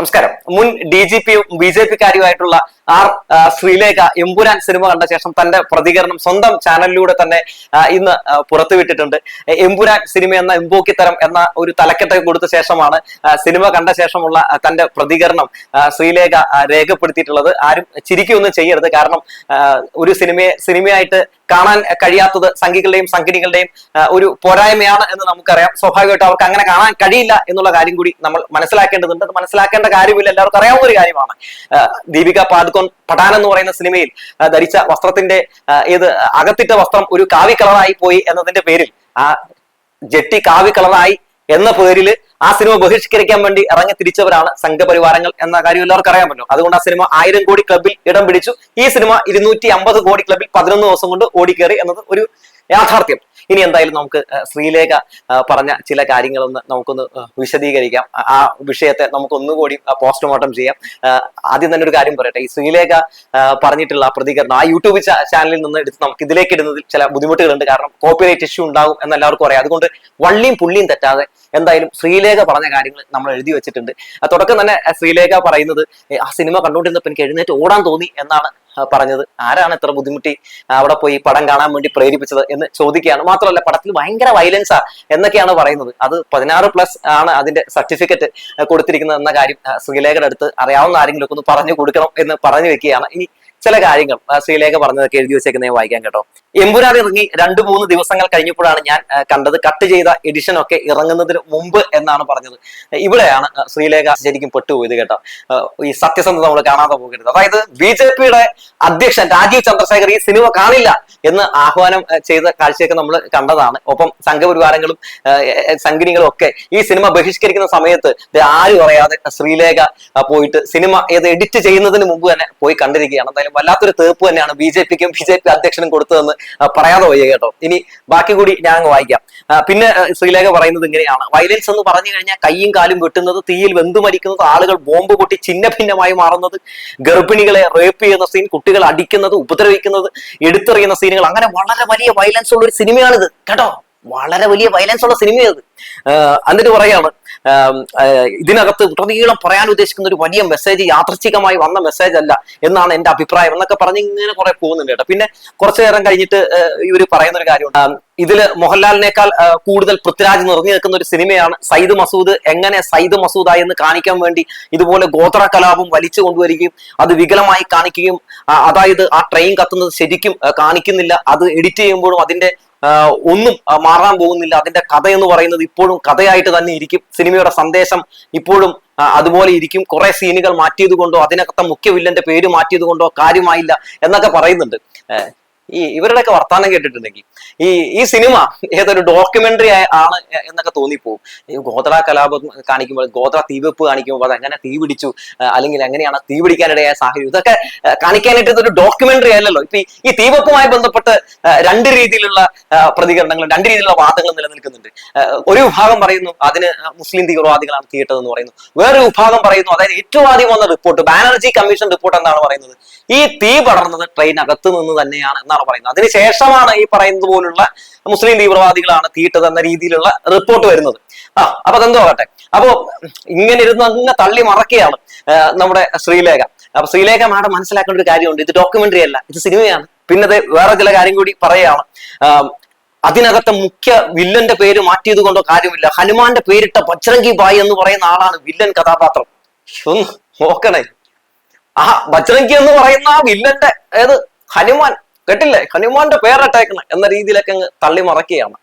നമസ്കാരം. മുൻ D G പിയും ബി ജെ പിക്കാരിയുമായിട്ടുള്ള ആർ ശ്രീലേഖ എമ്പുരാൻ സിനിമ കണ്ട ശേഷം തന്റെ പ്രതികരണം സ്വന്തം ചാനലിലൂടെ തന്നെ ഇന്ന് പുറത്തുവിട്ടിട്ടുണ്ട്. എമ്പുരാൻ സിനിമ എന്ന എമ്പോക്കിത്തരം എന്ന ഒരു തലക്കെട്ട് കൊടുത്ത ശേഷമാണ് സിനിമ കണ്ട ശേഷമുള്ള തന്റെ പ്രതികരണം ശ്രീലേഖ രേഖപ്പെടുത്തിയിട്ടുള്ളത്. ആരും ചിരിക്കൊന്നും ചെയ്യരുത്. കാരണം ഒരു സിനിമയെ സിനിമയായിട്ട് കാണാൻ കഴിയാത്തത് സംഘികളുടെയും സംഘിനികളുടെയും ഒരു പോരായ്മയാണ് എന്ന് നമുക്കറിയാം. സ്വാഭാവികമായിട്ടും അവർക്ക് അങ്ങനെ കാണാൻ കഴിയില്ല എന്നുള്ള കാര്യം കൂടി നമ്മൾ മനസ്സിലാക്കേണ്ടതുണ്ട്. അത് മനസ്സിലാക്കേണ്ട കാര്യമില്ല. എല്ലാവർക്കും അറിയാവുന്ന ഒരു കാര്യമാണ് ദീപിക പാദുക്കോൺ പഠാൻ എന്ന് പറയുന്ന സിനിമയിൽ ധരിച്ച വസ്ത്രത്തിന്റെ ഏത് അകത്തിട്ട വസ്ത്രം ഒരു കാവി കളറായി പോയി എന്നതിന്റെ പേരിൽ ആ ജെട്ടി കാവി കളറായി എന്ന പേരിൽ ആ സിനിമ ബഹിഷ്കരിക്കാൻ വേണ്ടി ഇറങ്ങി തിരിച്ചവരാണ് സംഘപരിവാരങ്ങൾ എന്ന കാര്യം എല്ലാവർക്കും അറിയാൻ അറിയാമല്ലോ. അതുകൊണ്ട് ആ സിനിമ ആയിരം കോടി ക്ലബിൽ ഇടം പിടിച്ചു. ഈ സിനിമ ഇരുന്നൂറ്റി അമ്പത് കോടി ക്ലബിൽ പതിനൊന്ന് ദിവസം കൊണ്ട് ഓടിക്കേറി എന്നത് ഒരു യാഥാർത്ഥ്യം. ഇനി എന്തായാലും നമുക്ക് ശ്രീലേഖ പറഞ്ഞ ചില കാര്യങ്ങളൊന്ന് നമുക്കൊന്ന് വിശദീകരിക്കാം. ആ- വിഷയത്തെ നമുക്ക് ഒന്നുകൂടി പോസ്റ്റ്മോർട്ടം ചെയ്യാം. ആദ്യം തന്നെ ഒരു കാര്യം പറയട്ടെ. ഈ ശ്രീലേഖ പറഞ്ഞിട്ടുള്ള പ്രതികരണം ആ യൂട്യൂബ് ചാനലിൽ നിന്ന് എടുത്ത് നമുക്ക് ഇതിലേക്ക് ഇടുന്നതിൽ ചില ബുദ്ധിമുട്ടുകളുണ്ട്. കാരണം കോപ്പിറൈറ്റ് ഇഷ്യൂ ഉണ്ടാവും എന്ന് എല്ലാവർക്കും അറിയാം. അതുകൊണ്ട് വള്ളിയും പുള്ളിയും തെറ്റാതെ എന്തായാലും ശ്രീലേഖ പറഞ്ഞ കാര്യങ്ങൾ നമ്മൾ എഴുതി വെച്ചിട്ടുണ്ട്. തുടക്കം തന്നെ ശ്രീലേഖ പറയുന്നത് ആ സിനിമ കണ്ടുകൊണ്ടിരുന്നപ്പോൾ എനിക്ക് എഴുന്നേറ്റ് ഓടാൻ തോന്നി എന്നാണ് പറഞ്ഞത്. ആരാണ് ഇത്ര ബുദ്ധിമുട്ടി അവിടെ പോയി പടം കാണാൻ വേണ്ടി പ്രേരിപ്പിച്ചത് എന്ന് ചോദിക്കുകയാണ്. മാത്രമല്ല പടത്തിൽ ഭയങ്കര വയലൻസാ എന്നൊക്കെയാണ് പറയുന്നത്. അത് പതിനാറ് പ്ലസ് ആണ് അതിന്റെ സർട്ടിഫിക്കറ്റ് കൊടുത്തിരിക്കുന്നത് എന്ന കാര്യം ശ്രീലേഖയുടെ അടുത്ത് അറിയാവുന്ന ആരെങ്കിലും ഒക്കെ ഒന്ന് പറഞ്ഞു കൊടുക്കണം എന്ന് പറഞ്ഞു വെക്കുകയാണ്. ഇനി ചില കാര്യങ്ങൾ ശ്രീലേഖ പറഞ്ഞതൊക്കെ എഴുതി വെച്ചേക്കുന്ന ഞാൻ വായിക്കാൻ കേട്ടോ. എമ്പുരാൻ ഇറങ്ങി രണ്ട് മൂന്ന് ദിവസങ്ങൾ കഴിഞ്ഞപ്പോഴാണ് ഞാൻ കണ്ടത്. കട്ട് ചെയ്ത എഡിഷൻ ഒക്കെ ഇറങ്ങുന്നതിന് മുമ്പ് എന്നാണ് പറഞ്ഞത്. ഇവിടെയാണ് ശ്രീലേഖ ശരിക്കും പെട്ടുപോയത് കേട്ടോ. ഈ സത്യസന്ധത നമ്മൾ കാണാതെ പോകരുത്. അതായത് ബി ജെ പിയുടെ അധ്യക്ഷൻ രാജീവ് ചന്ദ്രശേഖർ ഈ സിനിമ കാണില്ല എന്ന് ആഹ്വാനം ചെയ്ത കാഴ്ചയൊക്കെ നമ്മൾ കണ്ടതാണ്. ഒപ്പം സംഘപരിവാരങ്ങളും സംഘിനികളും ഒക്കെ ഈ സിനിമ ബഹിഷ്കരിക്കുന്ന സമയത്ത് ആരും അറിയാതെ ശ്രീലേഖ പോയിട്ട് സിനിമ ഏത് എഡിറ്റ് ചെയ്യുന്നതിന് മുമ്പ് തന്നെ പോയി കണ്ടിരിക്കുകയാണ്. എന്തായാലും വല്ലാത്തൊരു തീർപ്പ് തന്നെയാണ് ബി ജെ പിക്കും ബി ജെ പി അധ്യക്ഷനും കൊടുത്തതെന്ന് പറയാതെ വയ്യ കേട്ടോ. ഇനി ബാക്കി കൂടി ഞാൻ അങ്ങ് വായിക്കാം. പിന്നെ ശ്രീലേഖ പറയുന്നത് ഇങ്ങനെയാണ്. വയലൻസ് എന്ന് പറഞ്ഞു കഴിഞ്ഞാൽ കൈയും കാലും വെട്ടുന്നത് തീയിൽ വെന്തു മരിക്കുന്നത് ആളുകൾ ബോംബ് പൊട്ടി ഛിന്ന ഭിന്നമായി മാറുന്നത് ഗർഭിണികളെ റേപ്പ് ചെയ്യുന്ന സീൻ കുട്ടികൾ അടിക്കുന്നത് ഉപദ്രവിക്കുന്നത് എടുത്തെറിയുന്ന സീനുകൾ അങ്ങനെ വളരെ വലിയ വയലൻസ് ഉള്ള ഒരു സിനിമയാണിത്. കേട്ടോ? വളരെ വലിയ വയലൻസ് ഉള്ള സിനിമയത് എന്നിട്ട് പറയാണ് ഇതിനകത്ത് ഉടനീളം പറയാൻ ഉദ്ദേശിക്കുന്ന ഒരു വലിയ മെസ്സേജ് യാദൃച്ഛികമായി വന്ന മെസ്സേജ് അല്ല എന്നാണ് എന്റെ അഭിപ്രായം എന്നൊക്കെ പറഞ്ഞ് ഇങ്ങനെ കുറെ പോകുന്നുണ്ട് കേട്ടോ. പിന്നെ കുറച്ചു നേരം കഴിഞ്ഞിട്ട് ഇവർ പറയുന്ന ഒരു കാര്യമുണ്ട്. ഇതിൽ മോഹൻലാലിനേക്കാൾ കൂടുതൽ പൃഥ്വിരാജ് നിറഞ്ഞു നിൽക്കുന്ന ഒരു സിനിമയാണ് സയ്യിദ് മസൂദ്. എങ്ങനെ സയ്യിദ് മസൂദായി എന്ന് കാണിക്കാൻ വേണ്ടി ഇതുപോലെ ഗോത്ര കലാപം വലിച്ചു കൊണ്ടുവരികയും അത് വികലമായി കാണിക്കുകയും അതായത് ആ ട്രെയിൻ കത്തുന്നത് ശരിക്കും കാണിക്കുന്നില്ല. അത് എഡിറ്റ് ചെയ്യുമ്പോഴും അതിന്റെ ഒന്നും മാറാൻ പോകുന്നില്ല. അതിന്റെ കഥ എന്ന് പറയുന്നത് ഇപ്പോഴും കഥയായിട്ട് തന്നെ ഇരിക്കും. സിനിമയുടെ സന്ദേശം ഇപ്പോഴും അതുപോലെ ഇരിക്കും. കുറെ സീനുകൾ മാറ്റിയത് കൊണ്ടോ അതിനകത്തെ മുഖ്യ വില്ലന്റെ പേര് മാറ്റിയത് കൊണ്ടോ കാര്യമായില്ല എന്നൊക്കെ പറയുന്നുണ്ട്. ഈ ഇവരുടെയൊക്കെ വർത്താനം കേട്ടിട്ടുണ്ടെങ്കിൽ ഈ ഈ സിനിമ ഏതൊരു ഡോക്യുമെന്ററി ആണ് എന്നൊക്കെ തോന്നിപ്പോവും. ഈ ഗോത്ര കലാപം കാണിക്കുമ്പോൾ ഗോത്ര തീവെപ്പ് കാണിക്കുമ്പോൾ അത് എങ്ങനെ തീ പിടിച്ചു? അല്ലെങ്കിൽ എങ്ങനെയാണ് തീ പിടിക്കാനിടയായ സാഹചര്യം? ഇതൊക്കെ കാണിക്കാനായിട്ട് ഇതൊരു ഡോക്യുമെന്ററി അല്ലല്ലോ. ഇപ്പൊ ഈ- തീവെപ്പുമായി ബന്ധപ്പെട്ട് രണ്ട് രീതിയിലുള്ള പ്രതികരണങ്ങൾ രണ്ട് രീതിയിലുള്ള വാദങ്ങളും നിലനിൽക്കുന്നുണ്ട്. ഒരു വിഭാഗം പറയുന്നു അതിന് മുസ്ലിം തീവ്രവാദികളാണ് തീയിട്ടതെന്ന് പറയുന്നു. വേറൊരു വിഭാഗം പറയുന്നു അതായത് ഏറ്റവും ആദ്യം വന്ന റിപ്പോർട്ട് ബാനർജി കമ്മീഷൻ റിപ്പോർട്ട് എന്താണ് പറയുന്നത്. ഈ തീ പടർന്നത് ട്രെയിൻ അകത്ത് നിന്ന് തന്നെയാണ് എന്നാണ് പറയുന്നത്. അതിനുശേഷമാണ് ഈ പറയുന്നത് പോലുള്ള മുസ്ലിം തീവ്രവാദികളാണ് തീട്ടത് എന്ന രീതിയിലുള്ള റിപ്പോർട്ട് വരുന്നത്. ആ അപ്പൊ അതെന്തോ ആകട്ടെ അപ്പോ ഇങ്ങനെ ഇരുന്ന് അങ്ങ് തള്ളി മറക്കുകയാണ് നമ്മുടെ ശ്രീലേഖ. അപ്പൊ ശ്രീലേഖ മാഡം മനസ്സിലാക്കേണ്ട ഒരു കാര്യമുണ്ട്. ഇത് ഡോക്യുമെന്ററി അല്ല ഇത് സിനിമയാണ്. പിന്നെ അത് വേറെ ചില കാര്യം കൂടി പറയുകയാണ്. അതിനകത്തെ മുഖ്യ വില്ലന്റെ പേര് മാറ്റിയത് കൊണ്ടോ കാര്യമില്ല. ഹനുമാന്റെ പേരിട്ട ബജ്രംഗി ബായ് എന്ന് പറയുന്ന ആളാണ് വില്ലൻ കഥാപാത്രം. നോക്കണേ. ആ ബജ്രംഗി എന്ന് പറയുന്ന ആ വില്ലന്റെ ഏത്? ഹനുമാൻ. കേട്ടില്ലേ? ഹനുമാന്റെ പേരട്ടേക്കണം എന്ന രീതിയിലൊക്കെ അങ്ങ് തള്ളി മറക്കുകയാണ്.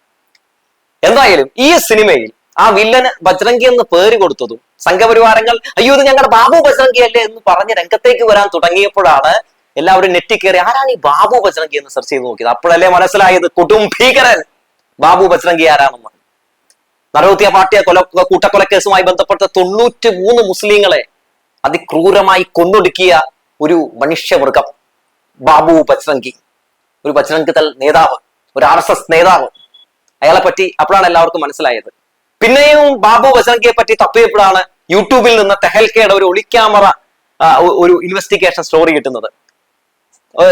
എന്തായാലും ഈ സിനിമയിൽ ആ വില്ലന് ബജ്രംഗി എന്ന് പേര് കൊടുത്തതും സംഘപരിവാരങ്ങൾ അയ്യോ ഇത് ഞങ്ങളുടെ ബാബു ബജ്രംഗി അല്ലേ? എന്ന് പറഞ്ഞ് രംഗത്തേക്ക് വരാൻ തുടങ്ങിയപ്പോഴാണ് എല്ലാവരും നെറ്റി കയറി ആരാണ് ഈ ബാബു ബജ്രംഗി എന്ന് സെർച്ച് ചെയ്ത് നോക്കിയത്? അപ്പോഴല്ലേ മനസ്സിലായത് കൊടും ഭീകരൻ ബാബു ബജ്രംഗി ആരാണെന്ന്. നരോത്യ പാർട്ടിയെ കൊല കൂട്ടക്കൊലക്കേസുമായി ബന്ധപ്പെട്ട തൊണ്ണൂറ്റി മൂന്ന് മുസ്ലിങ്ങളെ അതിക്രൂരമായി കൊന്നൊടുക്കിയ ഒരു മനുഷ്യവർഗം ബാബു ബജ്രംഗി. ഒരു ബജ്രംഗ് ദൾ നേതാവ് ഒരു ആർ എസ് എസ് നേതാവ്. അയാളെ പറ്റി അപ്പോഴാണ് എല്ലാവർക്കും മനസ്സിലായത്. പിന്നെയും ബാബു ബജ്രംഗിയെ പറ്റി തപ്പിയപ്പോഴാണ് യൂട്യൂബിൽ നിന്ന് തെഹൽക്കയുടെ ഒരു ഒളിക്യാമറ ഒരു ഇൻവെസ്റ്റിഗേഷൻ സ്റ്റോറി കിട്ടുന്നത്.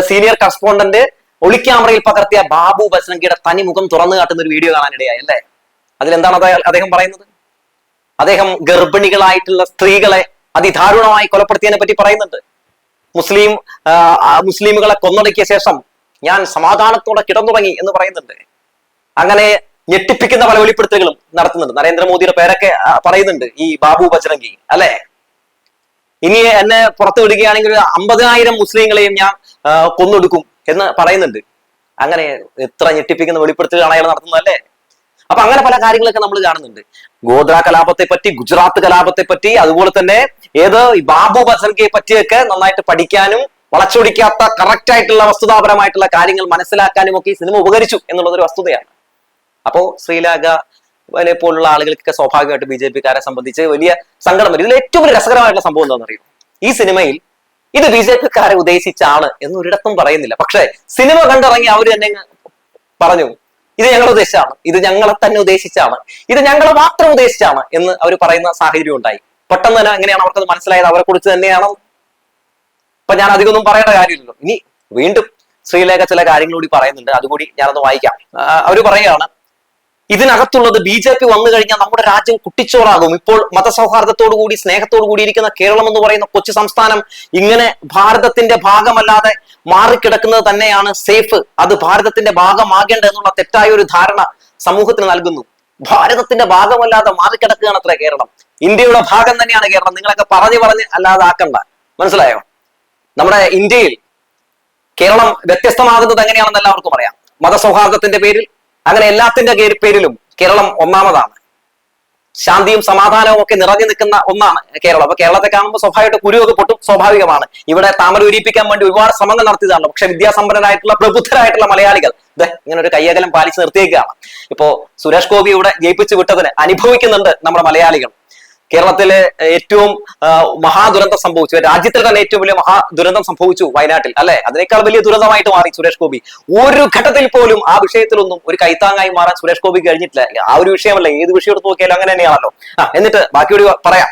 സീനിയർ കറസ്പോണ്ടന്റ് ഒളിക്യാമറയിൽ പകർത്തിയ ബാബു ബജ്രംഗിയുടെ തനിമുഖം തുറന്നു കാട്ടുന്ന ഒരു വീഡിയോ കാണാനിടയായി അല്ലേ? അതിലെന്താണ് അത- അദ്ദേഹം പറയുന്നത്? അദ്ദേഹം ഗർഭിണികളായിട്ടുള്ള സ്ത്രീകളെ അതിദാരുണമായി കൊലപ്പെടുത്തിയതിനെ പറ്റി പറയുന്നുണ്ട്. മുസ്ലിം മുസ്ലിമുകളെ കൊന്നൊടുക്കിയ ശേഷം ഞാൻ സമാധാനത്തോടെ കിടന്നുറങ്ങി എന്ന് പറയുന്നുണ്ട്. അങ്ങനെ ഞെട്ടിപ്പിക്കുന്ന പല വെളിപ്പെടുത്തലുകളും നടത്തുന്നുണ്ട്. നരേന്ദ്രമോദിയുടെ പേരൊക്കെ പറയുന്നുണ്ട് ഈ ബാബു ബജ്രംഗി അല്ലെ? ഇനി എന്നെ പുറത്തു വിടുകയാണെങ്കിൽ അമ്പതിനായിരം മുസ്ലിങ്ങളെയും ഞാൻ കൊന്നൊടുക്കും എന്ന് പറയുന്നുണ്ട്. അങ്ങനെ എത്ര ഞെട്ടിപ്പിക്കുന്ന വെളിപ്പെടുത്തലുകളാണ് അയാൾ നടത്തുന്നത് അല്ലേ? അപ്പൊ അങ്ങനെ പല കാര്യങ്ങളൊക്കെ നമ്മൾ കാണുന്നുണ്ട്. ഗോദ്ര കലാപത്തെ പറ്റി ഗുജറാത്ത് കലാപത്തെ പറ്റി അതുപോലെ തന്നെ ഏത് ബാബു ബസർഗയെ പറ്റിയൊക്കെ നന്നായിട്ട് പഠിക്കാനും വളച്ചൊടിക്കാത്ത കറക്റ്റ് ആയിട്ടുള്ള വസ്തുതാപരമായിട്ടുള്ള കാര്യങ്ങൾ മനസ്സിലാക്കാനും ഒക്കെ ഈ സിനിമ ഉപകരിച്ചു എന്നുള്ളത് ഒരു വസ്തുതയാണ്. അപ്പോ ശ്രീലാഖ പോലുള്ള ആളുകൾക്കൊക്കെ സ്വാഭാവികമായിട്ട് ബി ജെ പിക്കാരെ സംബന്ധിച്ച് വലിയ സങ്കടം വരും. ഇതിൽ ഏറ്റവും രസകരമായിട്ടുള്ള സംഭവം എന്താണെന്ന് അറിയും ഈ സിനിമയിൽ ഇത് ബി ജെ പിക്കാരെ ഉദ്ദേശിച്ചാണ് എന്ന് ഒരിടത്തും പറയുന്നില്ല. പക്ഷേ സിനിമ കണ്ടിറങ്ങി അവർ തന്നെ പറഞ്ഞു ഇത് ഞങ്ങൾ ഉദ്ദേശിച്ചാണ് ഇത് ഞങ്ങളെ തന്നെ ഉദ്ദേശിച്ചാണ് ഇത് ഞങ്ങളെ മാത്രം ഉദ്ദേശിച്ചാണ് എന്ന് അവർ പറയുന്ന സാഹചര്യം ഉണ്ടായി. പെട്ടെന്ന് തന്നെ എങ്ങനെയാണ് അവർക്കത് മനസ്സിലായത്. അവരെ കുറിച്ച് തന്നെയാണ് അപ്പൊ ഞാൻ അധികമൊന്നും പറയേണ്ട കാര്യമില്ലല്ലോ. ഇനി വീണ്ടും ശ്രീലേഖ ചില കാര്യങ്ങൾ കൂടി പറയുന്നുണ്ട്. അതുകൂടി ഞാനൊന്ന് വായിക്കാം. അവർ പറയുകയാണ് ഇതിനകത്തുള്ളത് ബി ജെ പി വന്നു കഴിഞ്ഞാൽ നമ്മുടെ രാജ്യം കുട്ടിച്ചോറാകും. ഇപ്പോൾ മതസൗഹാർദ്ദത്തോടു കൂടി സ്നേഹത്തോടു കൂടി ഇരിക്കുന്ന കേരളം എന്ന് പറയുന്ന കൊച്ചു സംസ്ഥാനം ഇങ്ങനെ ഭാരതത്തിന്റെ ഭാഗമല്ലാതെ മാറിക്കിടക്കുന്നത് തന്നെയാണ് സേഫ്. അത് ഭാരതത്തിന്റെ ഭാഗമാകേണ്ട എന്നുള്ള തെറ്റായ ഒരു ധാരണ സമൂഹത്തിന് നൽകുന്നു. ഭാരതത്തിന്റെ ഭാഗമല്ലാതെ മാറിക്കിടക്കുകയാണ് അത്ര കേരളം. ഇന്ത്യയുടെ ഭാഗം തന്നെയാണ് കേരളം. നിങ്ങളൊക്കെ പറഞ്ഞു പറഞ്ഞ് അല്ലാതെ ആക്കണ്ട മനസ്സിലായോ? നമ്മുടെ ഇന്ത്യയിൽ കേരളം വ്യത്യസ്തമാകുന്നത് എങ്ങനെയാണെന്ന് എല്ലാവർക്കും അറിയാം. മതസൗഹാർദ്ദത്തിന്റെ പേരിൽ അങ്ങനെ എല്ലാത്തിന്റെ പേരിലും കേരളം ഒന്നാമതാണ്. ശാന്തിയും സമാധാനവും ഒക്കെ നിറഞ്ഞു നിൽക്കുന്ന ഒന്നാണ് കേരളം. അപ്പൊ കേരളത്തെ കാണുമ്പോൾ സ്വാഭാവികമായിട്ട് കുരുവൊക്കെ പൊട്ടും സ്വാഭാവികമാണ്. ഇവിടെ താമര ഉരിപ്പിക്കാൻ വേണ്ടി ഒരുപാട് ശ്രമങ്ങൾ നടത്തിയതാണ്. പക്ഷെ വിദ്യാസമ്പന്നരായിട്ടുള്ള പ്രബുദ്ധരായിട്ടുള്ള മലയാളികൾ ഇങ്ങനെ ഒരു കയ്യകലം പാലിച്ച് നിർത്തിയേക്കുകയാണ്. ഇപ്പോ സുരേഷ് ഗോപി ഇവിടെ ജയിപ്പിച്ചു വിട്ടതിന് അനുഭവിക്കുന്നുണ്ട് നമ്മുടെ മലയാളികൾ. കേരളത്തിലെ ഏറ്റവും മഹാദുരന്തം സംഭവിച്ചു. രാജ്യത്തിൽ തന്നെ ഏറ്റവും വലിയ മഹാദുരന്തം സംഭവിച്ചു വയനാട്ടിൽ അല്ലെ? അതിനേക്കാൾ വലിയ ദുരന്തമായിട്ട് മാറി സുരേഷ് ഗോപി. ഒരു ഘട്ടത്തിൽ പോലും ആ വിഷയത്തിലൊന്നും ഒരു കൈത്താങ്ങായി മാറാൻ സുരേഷ് ഗോപി കഴിഞ്ഞിട്ടില്ല. ആ ഒരു വിഷയമല്ല. ഏത് വിഷയം എടുത്ത് നോക്കിയാലും അങ്ങനെ തന്നെയാണല്ലോ എന്നിട്ട് ബാക്കിയോട് പറയാം.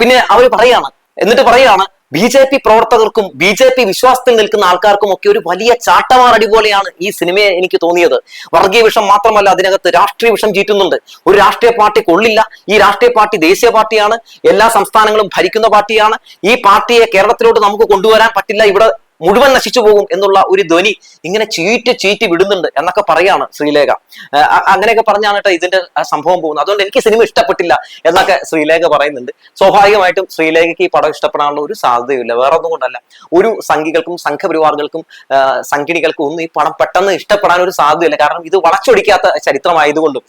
പിന്നെ അവർ പറയാണ്. എന്നിട്ട് പറയാണ് ബി ജെ പി പ്രവർത്തകർക്കും ബി ജെ പി വിശ്വാസത്തിൽ നിൽക്കുന്ന ആൾക്കാർക്കും ഒക്കെ ഒരു വലിയ ചാട്ടമാറടി പോലെയാണ് ഈ സിനിമയെ എനിക്ക് തോന്നിയത്. വർഗീയ വിഷം മാത്രമല്ല അതിനകത്ത് രാഷ്ട്രീയ വിഷം ചീറ്റുന്നുണ്ട്. ഒരു രാഷ്ട്രീയ പാർട്ടി കൊള്ളില്ല. ഈ രാഷ്ട്രീയ പാർട്ടി ദേശീയ പാർട്ടിയാണ്. എല്ലാ സംസ്ഥാനങ്ങളും ഭരിക്കുന്ന പാർട്ടിയാണ്. ഈ പാർട്ടിയെ കേരളത്തിലോട്ട് നമുക്ക് കൊണ്ടുവരാൻ പറ്റില്ല. ഇവിടെ മുഴുവൻ നശിച്ചു പോകും എന്നുള്ള ഒരു ധ്വനി ഇങ്ങനെ ചീറ്റ് ചീറ്റി വിടുന്നുണ്ട് എന്നൊക്കെ പറയാണ് ശ്രീലേഖ. അങ്ങനെയൊക്കെ പറഞ്ഞാണ് കേട്ടോ ഇതിന്റെ സംഭവം പോകുന്നത്. അതുകൊണ്ട് എനിക്ക് സിനിമ ഇഷ്ടപ്പെട്ടില്ല എന്നൊക്കെ ശ്രീലേഖ പറയുന്നുണ്ട്. സ്വാഭാവികമായിട്ടും ശ്രീലേഖയ്ക്ക് ഈ പടം ഇഷ്ടപ്പെടാനുള്ള ഒരു സാധ്യതയില്ല. വേറെ ഒന്നും കൊണ്ടല്ല. ഒരു സംഘികൾക്കും സംഘപരിവാറുകൾക്കും സംഘിണികൾക്കും ഒന്നും ഈ പടം പെട്ടെന്ന് ഇഷ്ടപ്പെടാൻ ഒരു സാധ്യതയില്ല. കാരണം ഇത് വളച്ചൊടിക്കാത്ത ചരിത്രമായതുകൊണ്ടും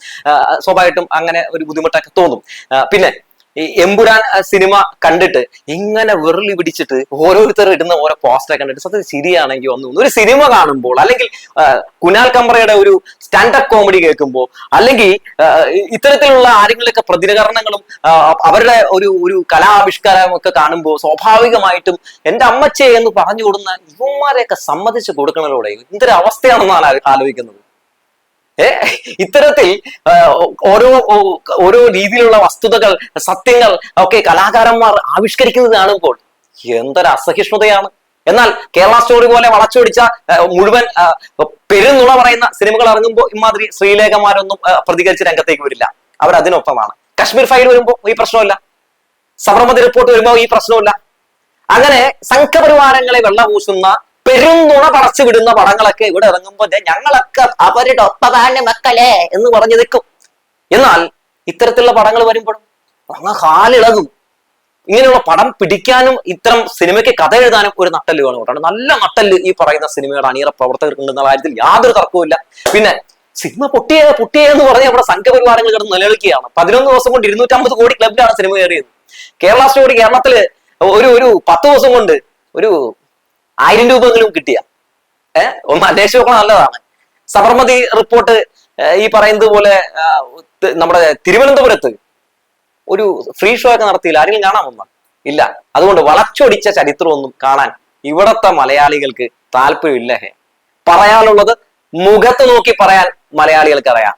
സ്വാഭാവികമായിട്ടും അങ്ങനെ ഒരു ബുദ്ധിമുട്ടൊക്കെ തോന്നും. പിന്നെ ഈ എമ്പുരാൻ സിനിമ കണ്ടിട്ട് ഇങ്ങനെ വെറുളി പിടിച്ചിട്ട് ഓരോരുത്തർ ഇടുന്ന ഓരോ പോസ്റ്റർ കണ്ടിട്ട് സത്യം ശരിയാണെങ്കിൽ ഒന്നു. ഒരു സിനിമ കാണുമ്പോൾ അല്ലെങ്കിൽ കുനാൽ കമ്പ്രയുടെ ഒരു സ്റ്റാൻഡപ്പ് കോമഡി കേൾക്കുമ്പോൾ അല്ലെങ്കിൽ ഇത്തരത്തിലുള്ള ആരെങ്കിലൊക്കെ പ്രതികരണങ്ങളും അവരുടെ ഒരു ഒരു കലാവിഷ്കാരവും ഒക്കെ കാണുമ്പോൾ സ്വാഭാവികമായിട്ടും എന്റെ അമ്മച്ചേ എന്ന് പറഞ്ഞു കൊടുക്കുന്ന ഇവന്മാരെയൊക്കെ സമ്മതിച്ച് കൊടുക്കുന്നതിലൂടെ എന്തൊരു അവസ്ഥയാണെന്നാണ് ആലോ- ആലോചിക്കുന്നത് ഇത്തരത്തിൽ ഓരോ ഓരോ രീതിയിലുള്ള വസ്തുതകൾ സത്യങ്ങൾ ഒക്കെ കലാകാരന്മാർ ആവിഷ്കരിക്കുന്നത് കാണുമ്പോൾ എന്തൊരു അസഹിഷ്ണുതയാണ്. എന്നാൽ കേരള സ്റ്റോറി പോലെ വളച്ചൊടിച്ച മുഴുവൻ പെരുന്നുള പറയുന്ന സിനിമകൾ ഇറങ്ങുമ്പോൾ ഇമാതിരി ശ്രീലേഖമാരൊന്നും പ്രതികരിച്ച് രംഗത്തേക്ക് വരില്ല. അവർ അതിനൊപ്പമാണ്. കശ്മീർ ഫയൽ വരുമ്പോൾ ഈ പ്രശ്നമില്ല. സബർമതി റിപ്പോർട്ട് വരുമ്പോൾ ഈ പ്രശ്നമില്ല. അങ്ങനെ സംഘപരിവാരങ്ങളെ വെള്ളപൂശുന്ന പെരുന്നുണ പറച്ചു വിടുന്ന പടങ്ങളൊക്കെ ഇവിടെ ഇറങ്ങുമ്പോൾ ഞങ്ങളൊക്കെ അവരുടെ ഒപ്പതാണ് മക്കളെ എന്ന് പറഞ്ഞു നിൽക്കും എന്നാൽ ഇത്തരത്തിലുള്ള പടങ്ങൾ വരുമ്പോഴും അങ്ങ് കാലിളകും. ഇങ്ങനെയുള്ള പടം പിടിക്കാനും ഇത്തരം സിനിമയ്ക്ക് കഥ എഴുതാനും ഒരു നട്ടൽ വേണം നല്ല നട്ടൽ ഈ പറയുന്ന സിനിമയുടെ അണിയറ പ്രവർത്തകർക്കുണ്ടെന്ന കാര്യത്തിൽ യാതൊരു തർക്കവുമില്ല പിന്നെ സിനിമ പൊട്ടിയേ പൊട്ടിയേ എന്ന് പറഞ്ഞ് നമ്മുടെ സംഘപരിവാരങ്ങൾ കിടന്ന് നിലനിൽക്കുകയാണ് പതിനൊന്ന് ദിവസം കൊണ്ട് ഇരുന്നൂറ്റമ്പത് കോടി ക്ലബിലാണ് സിനിമ കയറിയത്. കേരള സ്റ്റോറി കേരളത്തിൽ ഒരു ഒരു പത്ത് ദിവസം കൊണ്ട് ഒരു ആയിരം രൂപയെങ്കിലും കിട്ടിയ. ഏഹ് ഒന്ന് അന്വേഷിച്ച് നോക്കണം നല്ലതാണ്. സബർമതി റിപ്പോർട്ട് ഈ പറയുന്നത് പോലെ നമ്മുടെ തിരുവനന്തപുരത്ത് ഒരു ഫ്രീ ഷോ ഒക്കെ നടത്തിയില്ല. ആരെങ്കിലും കാണാൻ വന്ന? ഇല്ല. അതുകൊണ്ട് വളച്ചൊടിച്ച ചരിത്രമൊന്നും കാണാൻ ഇവിടത്തെ മലയാളികൾക്ക് താല്പര്യമില്ല. ഹേ. പറയാനുള്ളത് മുഖത്ത് നോക്കി പറയാൻ മലയാളികൾക്ക് അറിയാം.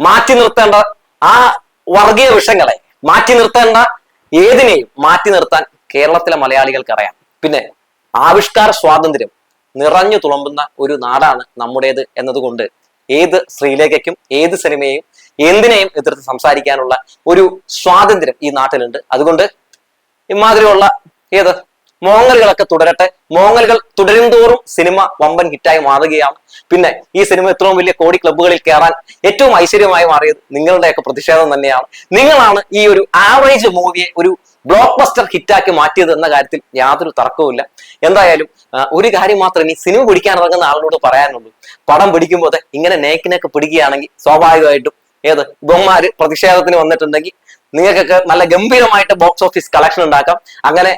മാറ്റി നിർത്തേണ്ട ആ വർഗീയ വിഷങ്ങളെ മാറ്റി നിർത്തേണ്ട ഏതിനെയും മാറ്റി നിർത്താൻ കേരളത്തിലെ മലയാളികൾക്ക് അറിയാം. പിന്നെ ആവിഷ്കാര സ്വാതന്ത്ര്യം നിറഞ്ഞു തുളുമ്പുന്ന ഒരു നാടാണ് നമ്മുടേത് എന്നതുകൊണ്ട് ഏത് ശ്രീലേഖയ്ക്കും ഏത് സിനിമയെയും എന്തിനേയും എതിർത്ത് സംസാരിക്കാനുള്ള ഒരു സ്വാതന്ത്ര്യം ഈ നാട്ടിലുണ്ട്. അതുകൊണ്ട് ഇമാതിരിയുള്ള ഏത് മോങ്ങലുകളൊക്കെ തുടരട്ടെ. മോങ്ങലുകൾ തുടരും തോറും സിനിമ വമ്പൻ ഹിറ്റായി മാറുകയാണ്. പിന്നെ ഈ സിനിമ ഇത്രയും വലിയ കോടി ക്ലബ്ബുകളിൽ കയറാൻ ഏറ്റവും ഐശ്വര്യമായി മാറിയത് നിങ്ങളുടെയൊക്കെ പ്രതിഷേധം തന്നെയാണ്. നിങ്ങളാണ് ഈ ഒരു ആവറേജ് മൂവിയെ ഒരു ബ്ലോക്ക് ബസ്റ്റർ ഹിറ്റാക്കി മാറ്റിയത് എന്ന കാര്യത്തിൽ യാതൊരു തർക്കവുമില്ല. എന്തായാലും ഒരു കാര്യം മാത്രം ഇനി സിനിമ പിടിക്കാൻ ഇറങ്ങുന്ന ആളോട് പറയാനുള്ളൂ. പടം പിടിക്കുമ്പോൾ ഇങ്ങനെ നേക്കിനൊക്കെ പിടിക്കുകയാണെങ്കിൽ സ്വാഭാവികമായിട്ടും ഏത് ബൊമ്മാര് പ്രതിഷേധത്തിന് വന്നിട്ടുണ്ടെങ്കിൽ നിങ്ങൾക്കൊക്കെ നല്ല ഗംഭീരമായിട്ട് ബോക്സ് ഓഫീസ് കളക്ഷൻ ഉണ്ടാക്കാം. അങ്ങനെ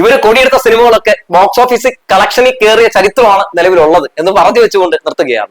ഇവർ കൊടിയെടുത്ത സിനിമകളൊക്കെ ബോക്സ് ഓഫീസ് കളക്ഷനിൽ കയറിയ ചരിത്രമാണ് നിലവിലുള്ളത് എന്ന് പറഞ്ഞു വെച്ചുകൊണ്ട് നിർത്തുകയാണ്.